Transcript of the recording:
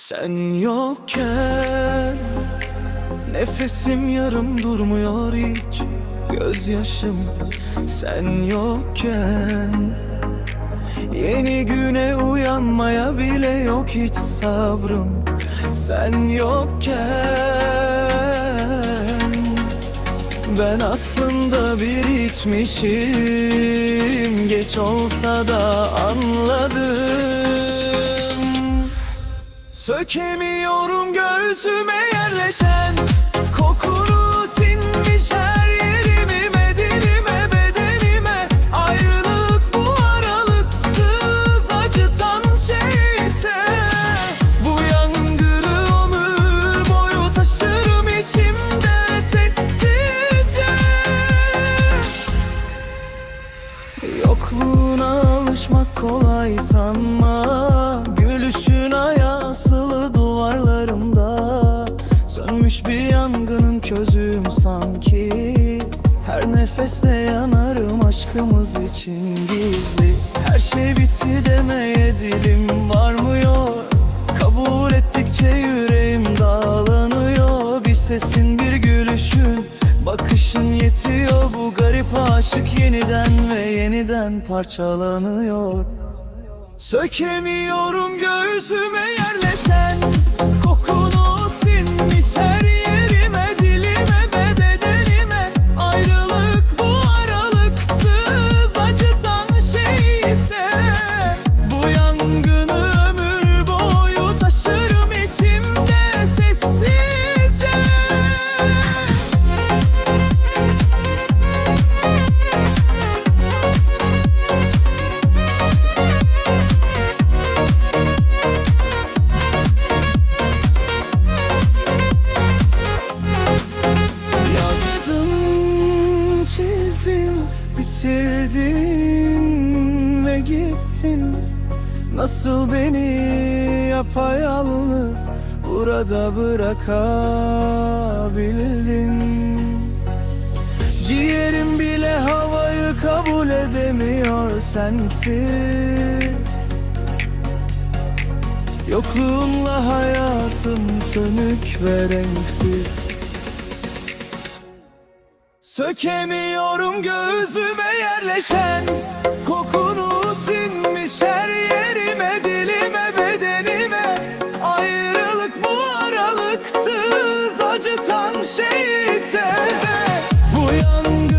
Sen yokken Nefesim yarım durmuyor hiç Gözyaşım sen yokken. Yeni güne uyanmaya bile yok hiç sabrım Sen yokken. Ben aslında bir içmişim Geç olsa da anladım Sökemiyorum göğsüme yerleşen Kokunu sinmiş her yerimi Bedenime bedenime. Ayrılık bu aralıksız acıtan şeyse Bu yangını ömür boyu taşırım içimde sessizce. Yokluğuna alışmak kolay sanma közüm sanki. Her nefeste yanarım aşkımız için gizli. Her şey bitti demeye dilim varmıyor. Kabul ettikçe yüreğim dağlanıyor. Bir sesin bir gülüşün Bakışın yetiyor. Bu garip aşık yeniden ve yeniden parçalanıyor. Sökemiyorum göğsüme yerleşen bitirdin ve gittin. Nasıl beni yapayalnız burada bırakabildin? Ciğerim bile havayı kabul edemiyor sensiz. Yokluğunla hayatım sönük ve renksiz Sökemiyorum gözüme yerleşen Kokunu sinmiş her yerime Dilime bedenime. Ayrılık bu aralıksız Acıtan şey ise de Bu yandı